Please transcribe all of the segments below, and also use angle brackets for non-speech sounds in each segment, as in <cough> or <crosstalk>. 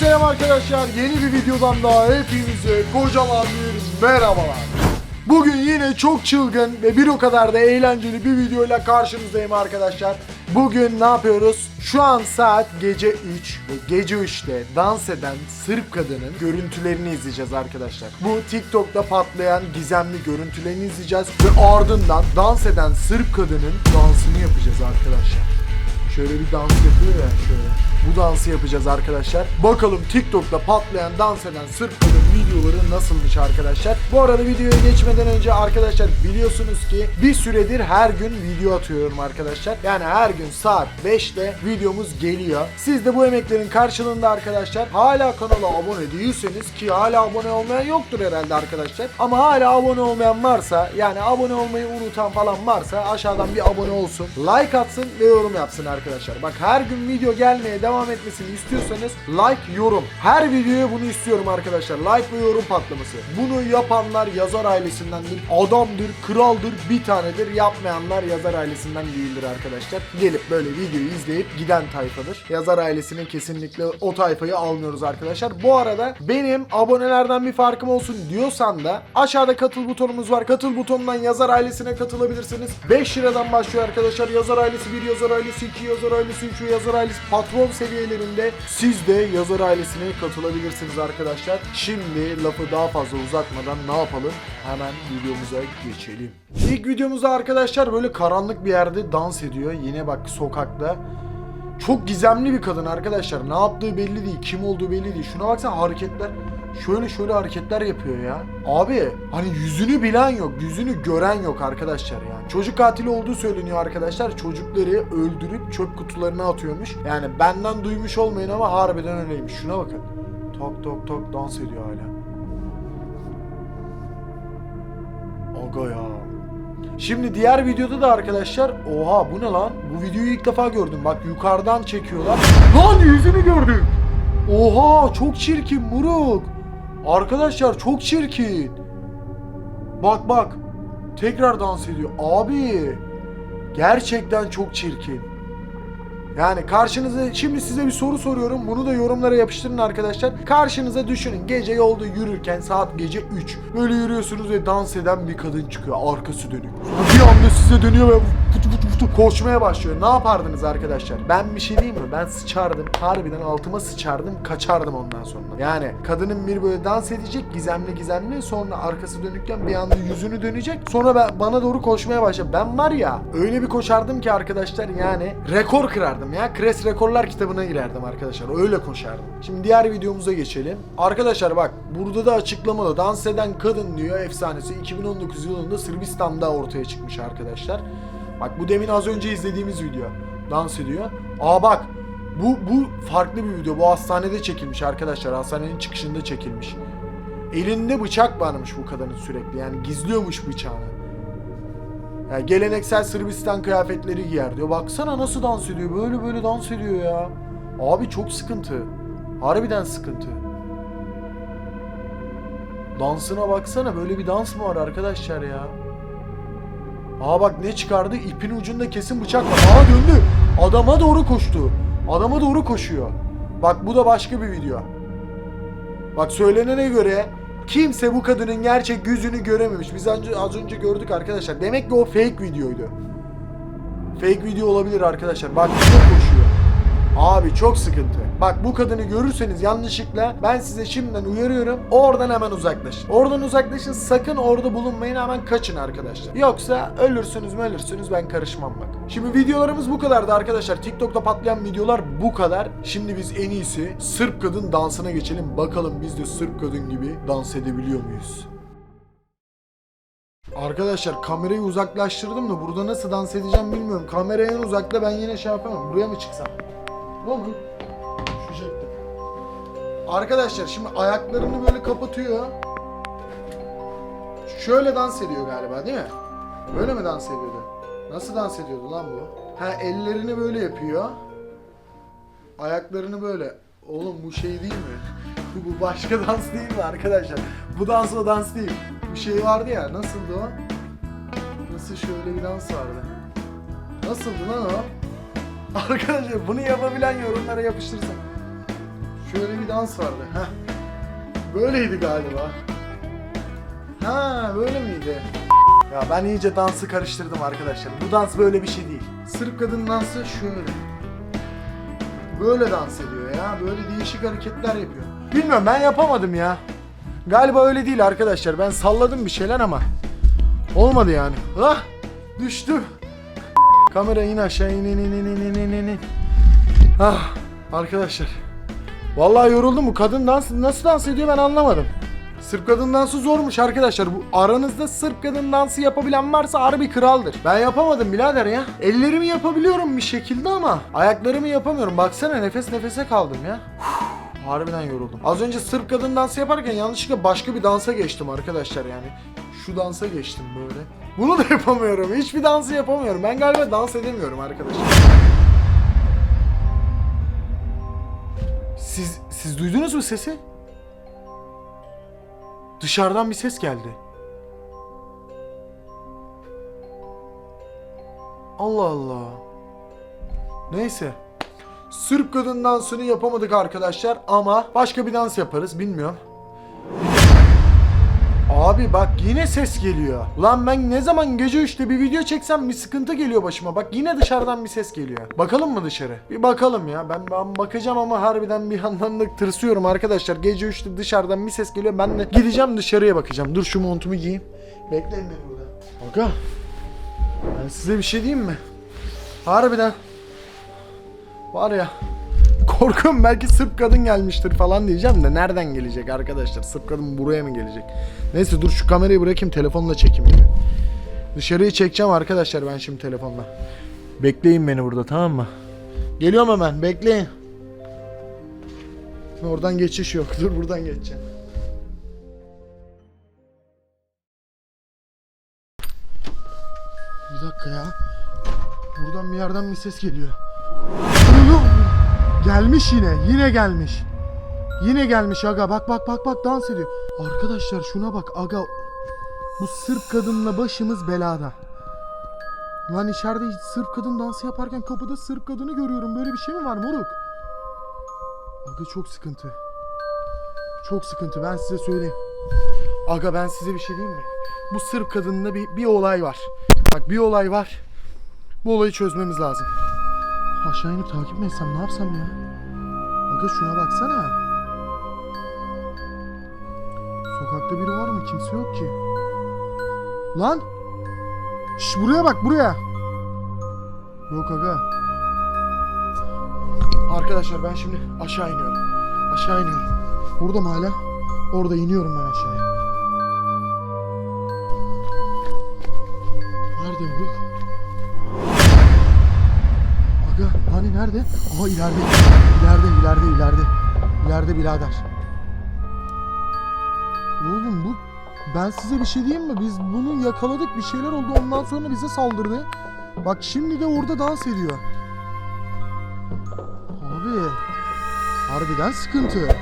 selam arkadaşlar. Yeni bir videodan daha hepinize kocaman bir merhabalar. Bugün yine çok çılgın ve bir o kadar da eğlenceli bir videoyla karşınızdayım arkadaşlar. Bugün ne yapıyoruz? Şu an saat gece 3 ve gece 3'te dans eden Sırp kadının görüntülerini izleyeceğiz arkadaşlar. Bu TikTok'ta patlayan gizemli görüntülerini izleyeceğiz ve ardından dans eden Sırp kadının dansını yapacağız arkadaşlar. Şöyle bir dans yapıyor ya şöyle. Bu dansı yapacağız arkadaşlar. Bakalım TikTok'ta patlayan dans eden Sırp kadın videoları nasılmış arkadaşlar. Bu arada videoya geçmeden önce arkadaşlar biliyorsunuz ki bir süredir her gün video atıyorum arkadaşlar. Yani her gün saat 5'te videomuz geliyor. Siz de bu emeklerin karşılığında arkadaşlar hala kanala abone değilseniz ki hala abone olmayan yoktur herhalde arkadaşlar. Ama hala abone olmayan varsa yani abone olmayı unutan falan varsa aşağıdan bir abone olsun. Like atsın ve yorum yapsın arkadaşlar. Bak her gün video gelmeye devam etmesini istiyorsanız like, yorum. Her videoya bunu istiyorum arkadaşlar. Like ve yorum patlaması. Bunu yapanlar yazar ailesindendir. Adamdır, kraldır, bir tanedir. Yapmayanlar yazar ailesinden değildir arkadaşlar. Gelip böyle videoyu izleyip giden tayfadır. Yazar ailesinin kesinlikle o tayfayı almıyoruz arkadaşlar. Bu arada benim abonelerden bir farkım olsun diyorsan da aşağıda katıl butonumuz var. Katıl butonundan yazar ailesine katılabilirsiniz. 5 liradan başlıyor arkadaşlar. Yazar ailesi 1, yazar ailesi 2, yazar ailesi 3, yazar ailesi patron seviyelerinde siz de yazar ailesine katılabilirsiniz arkadaşlar. Şimdi lafı daha fazla uzatmadan ne yapalım? Hemen videomuza geçelim. İlk videomuzda arkadaşlar böyle karanlık bir yerde dans ediyor. Yine bak sokakta. Çok gizemli bir kadın arkadaşlar. Ne yaptığı belli değil. Kim olduğu belli değil. Şuna baksana hareketler. Şöyle şöyle hareketler yapıyor ya. Abi hani yüzünü bilen yok. Yüzünü gören yok arkadaşlar yani. Çocuk katili olduğu söyleniyor arkadaşlar. Çocukları öldürüp çöp kutularına atıyormuş. Yani benden duymuş olmayın ama harbiden öyleymiş. Şuna bakın. Tok tok tok dans ediyor hala. Aga ya. Şimdi diğer videoda da arkadaşlar oha bu ne lan? Bu videoyu ilk defa gördüm. Bak yukarıdan çekiyorlar. Lan yüzünü gördüm. Oha çok çirkin Muruk. Arkadaşlar çok çirkin. Bak bak. Tekrar dans ediyor. Abi. Gerçekten çok çirkin. Yani karşınıza şimdi size bir soru soruyorum. Bunu da yorumlara yapıştırın arkadaşlar. Karşınıza düşünün. Gece yolda yürürken saat gece 3. Böyle yürüyorsunuz ve dans eden bir kadın çıkıyor. Arkası dönük. Bir anda size dönüyor ve koşmaya başlıyor. Ne yapardınız arkadaşlar? Ben bir şey diyeyim mi? Ben sıçardım. Harbiden altıma sıçardım. Kaçardım ondan sonra. Yani kadının bir böyle dans edecek gizemli gizemli. Sonra arkası dönükken bir anda yüzünü dönecek. Sonra ben, bana doğru koşmaya başladı. Ben var ya öyle bir koşardım ki arkadaşlar yani rekor kırardım ya. Kres Rekorlar kitabına girerdim arkadaşlar. Öyle koşardım. Şimdi diğer videomuza geçelim. Arkadaşlar bak burada da açıklamalı. Dans eden kadın diyor efsanesi 2019 yılında Sırbistan'da ortaya çıkmış arkadaşlar. Bak bu demin az önce izlediğimiz video. Dans ediyor. Aa bak bu bu farklı bir video. Bu hastanede çekilmiş arkadaşlar. Hastanenin çıkışında çekilmiş. Elinde bıçak varmış bu kadının sürekli. Yani gizliyormuş bıçağını. Ya geleneksel Sırbistan kıyafetleri giyer diyor. Baksana nasıl dans ediyor. Böyle böyle dans ediyor ya. Abi çok sıkıntı. Harbiden sıkıntı. Dansına baksana böyle bir dans mı var arkadaşlar ya? Aa bak ne çıkardı? İpin ucunda kesin bıçak var. Aa döndü. Adama doğru koştu. Adama doğru koşuyor. Bak bu da başka bir video. Bak söylenene göre kimse bu kadının gerçek yüzünü görememiş. Biz az önce gördük arkadaşlar. Demek ki o fake videoydu. Fake video olabilir arkadaşlar. Bak çok koşuyor. Abi çok sıkıntı. Bak bu kadını görürseniz yanlışlıkla ben size şimdiden uyarıyorum. Oradan hemen uzaklaşın. Oradan uzaklaşın. Sakın orada bulunmayın. Hemen kaçın arkadaşlar. Yoksa ölürsünüz mü ölürsünüz ben karışmam bak. Şimdi videolarımız bu kadardı arkadaşlar. TikTok'ta patlayan videolar bu kadar. Şimdi biz en iyisi Sırp kadın dansına geçelim. Bakalım biz de Sırp kadın gibi dans edebiliyor muyuz? Arkadaşlar kamerayı uzaklaştırdım da burada nasıl dans edeceğim bilmiyorum. Kamera en uzakta ben yine şey yapamam. Buraya mı çıksam? Şu şekilde. Arkadaşlar şimdi ayaklarını böyle kapatıyor. Şöyle dans ediyor galiba değil mi? Böyle mi dans ediyordu? Nasıl dans ediyordu lan bu? Ha ellerini böyle yapıyor. Ayaklarını böyle. Oğlum bu şey değil mi? <laughs> bu başka dans değil mi arkadaşlar? Bu dans o dans değil. Bir şey vardı ya nasıldı o? Nasıl şöyle bir dans vardı? Nasıldı lan o? <laughs> Arkadaşlar bunu yapabilen yorumlara yapıştırsın. Şöyle bir dans vardı. Heh. Böyleydi galiba. Ha böyle miydi? Ya ben iyice dansı karıştırdım arkadaşlar. Bu dans böyle bir şey değil. Sırp kadın dansı şöyle. Böyle dans ediyor ya. Böyle değişik hareketler yapıyor. Bilmiyorum ben yapamadım ya. Galiba öyle değil arkadaşlar. Ben salladım bir şeyler ama olmadı yani. Ah düştüm. Kamera in aşağı in in in in in in in. Ah arkadaşlar. Vallahi yoruldum bu kadın dans nasıl dans ediyor ben anlamadım. Sırp kadın dansı zormuş arkadaşlar. Bu aranızda Sırp kadın dansı yapabilen varsa harbi kraldır. Ben yapamadım birader ya. Ellerimi yapabiliyorum bir şekilde ama ayaklarımı yapamıyorum. Baksana nefes nefese kaldım ya. Uf harbiden yoruldum. Az önce Sırp kadın dansı yaparken yanlışlıkla başka bir dansa geçtim arkadaşlar yani. Şu dansa geçtim böyle. Bunu da <laughs> yapamıyorum. Hiçbir dansı yapamıyorum. Ben galiba dans edemiyorum arkadaşlar. Siz siz duydunuz mu sesi? Dışarıdan bir ses geldi. Allah Allah. Neyse. Sırp kadın dansını yapamadık arkadaşlar ama başka bir dans yaparız bilmiyorum. Abi bak yine ses geliyor. Lan ben ne zaman gece 3'te bir video çeksem bir sıkıntı geliyor başıma. Bak yine dışarıdan bir ses geliyor. Bakalım mı dışarı? Bir bakalım ya. Ben, ben bakacağım ama harbiden bir yandan da tırsıyorum arkadaşlar. Gece 3'te dışarıdan bir ses geliyor. Ben de gideceğim dışarıya bakacağım. Dur şu montumu giyeyim. Bekleyin beni burada. Aga. Ben size bir şey diyeyim mi? Harbiden. Var ya. Korkuyorum belki Sırp kadın gelmiştir falan diyeceğim de nereden gelecek arkadaşlar? Sırp kadın buraya mı gelecek? Neyse dur şu kamerayı bırakayım telefonla çekeyim gibi. Dışarıyı çekeceğim arkadaşlar ben şimdi telefonla. Bekleyin beni burada tamam mı? Geliyorum hemen bekleyin. Oradan geçiş yok. <laughs> Dur buradan geçeceğim. Bir dakika ya. Buradan bir yerden bir ses geliyor. Gelmiş yine. Yine gelmiş. Yine gelmiş aga. Bak bak bak bak dans ediyor. Arkadaşlar şuna bak aga. Bu Sırp kadınla başımız belada. Lan içeride Sırp kadın dansı yaparken kapıda Sırp kadını görüyorum. Böyle bir şey mi var moruk? Aga çok sıkıntı. Çok sıkıntı ben size söyleyeyim. Aga ben size bir şey diyeyim mi? Bu Sırp kadınla bir, bir olay var. Bak bir olay var. Bu olayı çözmemiz lazım. Aşağı inip takip mi etsem ne yapsam ya? Aga şuna baksana. Sokakta biri var mı? Kimse yok ki. Lan! Şş buraya bak buraya. Yok aga. Arkadaşlar ben şimdi aşağı iniyorum. Aşağı iniyorum. Burada mı hala? Orada iniyorum ben aşağıya. Nerede bu? Aga hani nerede? Aha ileride. İleride ileride ileride. İleride birader. Oğlum bu ben size bir şey diyeyim mi? Biz bunu yakaladık bir şeyler oldu ondan sonra bize saldırdı. Bak şimdi de orada dans ediyor. Abi harbiden sıkıntı.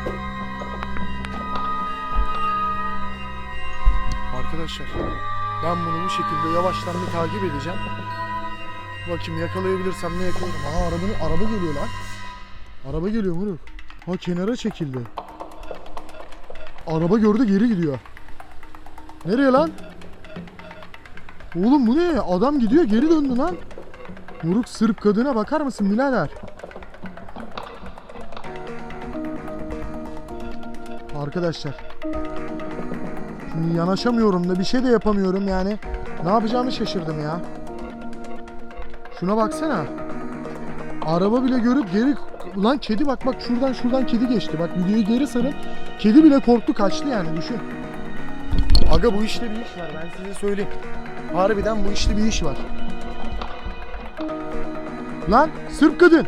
Arkadaşlar ben bunu bu şekilde yavaştan bir takip edeceğim. Bakayım yakalayabilirsem ne yakalarım. Aa arabanın araba geliyor lan. Araba geliyor Muruk. Ha kenara çekildi. Araba gördü geri gidiyor. Nereye lan? Oğlum bu ne? Adam gidiyor geri döndü lan. Muruk Sırp kadına bakar mısın birader? Arkadaşlar. Şimdi yanaşamıyorum da bir şey de yapamıyorum yani. Ne yapacağımı şaşırdım ya. Şuna baksana. Araba bile görüp geri... Ulan kedi bak bak şuradan şuradan kedi geçti. Bak videoyu geri sarın. Kedi bile korktu kaçtı yani düşün. Aga bu işte bir iş var ben size söyleyeyim. Harbiden bu işte bir iş var. Lan Sırp kadın.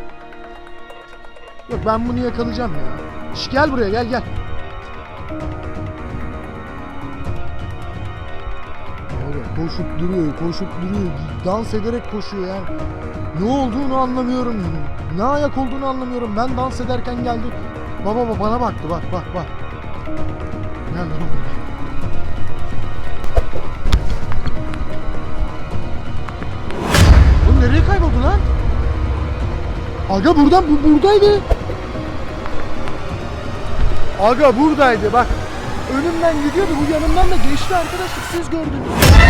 Yok ben bunu yakalayacağım ya. Şş, gel buraya gel gel. Koşup duruyor, koşup duruyor. Dans ederek koşuyor yani. Ne olduğunu anlamıyorum. Ne ayak olduğunu anlamıyorum. Ben dans ederken geldi. Baba baba bana baktı. Bak bak bak. Gel lan. Bu nereye kayboldu lan? Aga buradan bu buradaydı. Aga buradaydı bak. Önümden gidiyordu bu yanımdan da geçti arkadaşlar siz gördünüz.